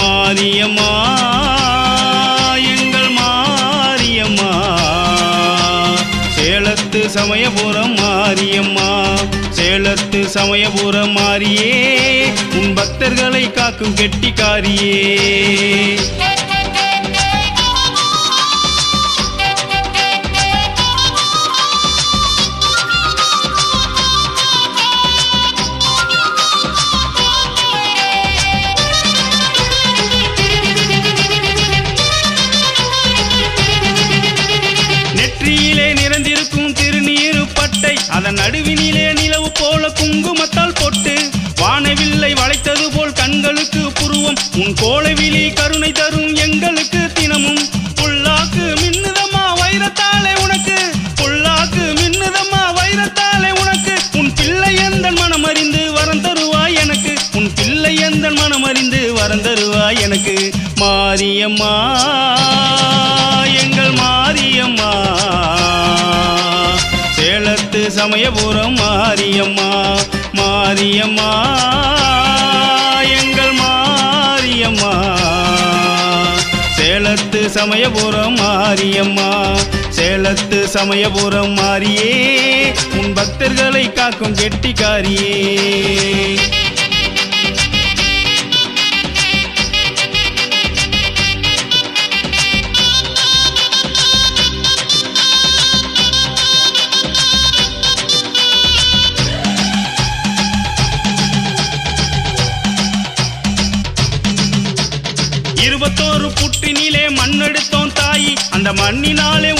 மாரியம்மா எங்கள் மாரியம்மா. சேலத்து சமயபுரம் மாரியம்மா சேலத்து சமயபுரம் மாரியே உன் பக்தர்களை காக்கும் கெட்டிக்காரியே. நடுவினிலே நிறைந்திருக்கும் திருநீரு பட்டை. அதன் நடுவினிலே நிலவு போல குங்குமத்தால் பொட்டு. வானவில்லை வளைத்தது போல் கண்களுக்கு புருவம். உன் கோலவிழி கருணை தரும் எங்களுக்கு தினமும். புல்லாக்கு மின்னுதம்மா வைரத்தாலே உனக்கு. புல்லாக்கு மின்னுதம்மா வைரத்தாலே உனக்கு. உன் பிள்ளை எந்த மனம் அறிந்து வரம் தருவாய் எனக்கு. உன் பிள்ளை எந்த மனம் அறிந்து வரம் தருவாய் எனக்கு. மாரியம்மா. சமயபுரம் மாரியம்மா மாரியம்மா எங்கள் மாரியம்மா. சேலத்து சமயபுரம் மாரியம்மா சேலத்து சமயபுரம் மாரியே உன் பக்தர்களை காக்கும் கெட்டிக்காரியே. இருபத்தோரு புட்டினிலே மண்ணெடுத்தோம் தாயி. அந்த மண்ணினாலே